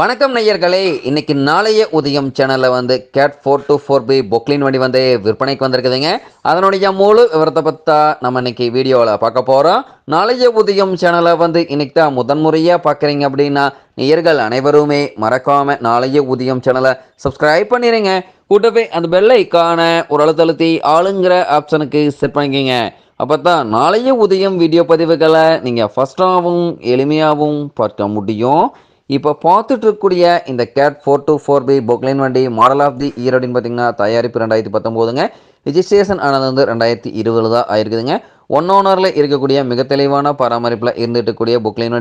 வணக்கம் நேயர்களே. இன்னைக்கு நாளைய உதயம் சேனலில் வந்து CAT four two four B poclain வண்டி வந்து விற்பனைக்கு வந்திருக்குதுங்க. அதனுடைய முழு விவரத்தை பற்றா நம்ம இன்னைக்கு வீடியோவில் பார்க்க போகிறோம் நாளைய உதயம் சேனலை வந்து இன்னைக்கு தான் முதன்முறையாக பார்க்குறீங்க அப்படின்னா நேயர்கள் அனைவருமே மறக்காமல் நாளைய உதயம் சேனலை சப்ஸ்கிரைப் பண்ணிடுங்க கூட்டவே அந்த பெல்லைக்கான ஒரு அழுத்தழுத்தி ஆளுங்கிற ஆப்ஷனுக்கு செட் பண்ணிக்கோங்க. அப்போ தான் நாளைய உதயம் வீடியோ பதிவுகளை நீங்கள் ஃபஸ்ட்டாகவும் எளிமையாகவும் பார்க்க முடியும். இப்போ பார்த்துட்டு இருக்கக்கூடிய இந்த CAT four two four B poclain வண்டி மாடல் ஆஃப் தி இயர் அப்படின்னு பார்த்தீங்கன்னா தயாரிப்பு ரெண்டாயிரத்தி பத்தொம்போதுங்க. ரிஜிஸ்ட்ரேஷன் ஆனது வந்து ரெண்டாயிரத்தி இருபதுல தான் ஆயிருக்குதுங்க. ஒன் ஓனரில் இருக்கக்கூடிய மிக தெளிவான பராமரிப்பில் இருந்துட்டுக்கூடிய இருக்கக்கூடிய புக்லைன்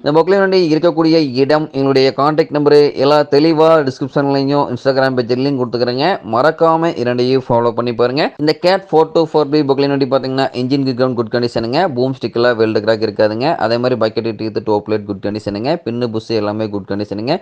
இந்த புக்லைன் இருக்கக்கூடிய இடம் எங்களுடைய காண்டாக்ட் நம்பரு எல்லா தெளிவாக டிஸ்கிரிப்ஷன்லையும் இன்ஸ்டாகிராம் பேஜ்லையும் கொடுத்துக்கிறேங்க. மறக்காம இரண்டையும் ஃபாலோ பண்ணி பாருங்க. இந்த Cat four two four B Poclain பார்த்தீங்கன்னா இன்ஜின் கிரவுண்ட் குட் கண்டிஷனுங்க பூம் ஸ்டிக்கில் வெல்டு கிராக் இருக்காதுங்க. அதே மாதிரி bucket teeth top plate good கண்டிஷனுங்க pin bush எல்லாமே குட் கண்டிஷனுங்க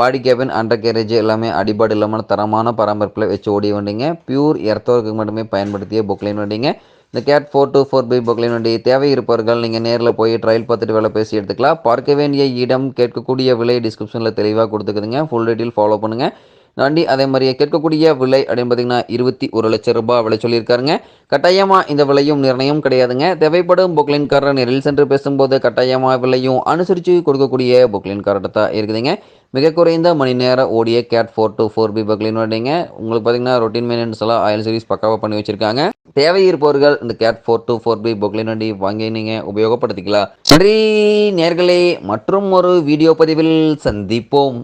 பாடி கேபின் அண்டர் கேரேஜ் எல்லாமே அடிபாடு இல்லாமல் தரமான பராமரிப்பில் வச்சு ஓடி வண்டிங்க. பியூர் எர்த்தோருக்கு மட்டுமே பயன்படுத்திய புக்லைன் வண்டிங்க. இந்த CAT four two four B poclain தேவை இருப்பவர்கள் நீங்கள் நேரில் போய் ட்ரையல் பார்த்துட்டு வேலை பேசி எடுத்துக்கலாம். பார்க்க வேண்டிய இடம் கேட்கக்கூடிய விலை டிஸ்கிரிப்ஷனில் தெளிவாக கொடுத்துக்குதுங்க. ஃபுல் டீட்டெயில் ஃபாலோ பண்ணுங்கள் தாண்டி அதே மாதிரியே கேட்கக்கூடிய விலை அப்படின்னு பார்த்தீங்கன்னா இருபத்தி ஒரு லட்சம் ரூபாய் விலை சொல்லியிருக்காருங்க. கட்டாயமாக இந்த விலையும் நிர்ணயம் கிடையாதுங்க. தேவைப்படும் புக்லைன்காரர் நேரில் சென்று பேசும்போது கட்டாயமாக விலையும் அனுசரித்து கொடுக்கக்கூடிய புக்லைன்காரர்கிட்ட தான் இருக்குதுங்க. மிக குறைந்த மணி நேரம் ஓடிய CAT four two four B poclain வண்டிங்க உங்களுக்கு பார்த்தீங்கன்னா ரொட்டீன் மெயின்டெனன்ஸ் எல்லாம் ஆயில் சர்வீஸ் பக்காவாக பண்ணி வச்சுருக்காங்க. தேவை இருப்பவர்கள் இந்த CAT four two four B poclain வண்டி வாங்கி நீங்கள் உபயோகப்படுத்திக்கலாம். நன்றி நேர்களே மற்றும் ஒரு வீடியோ பதிவில் சந்திப்போம்.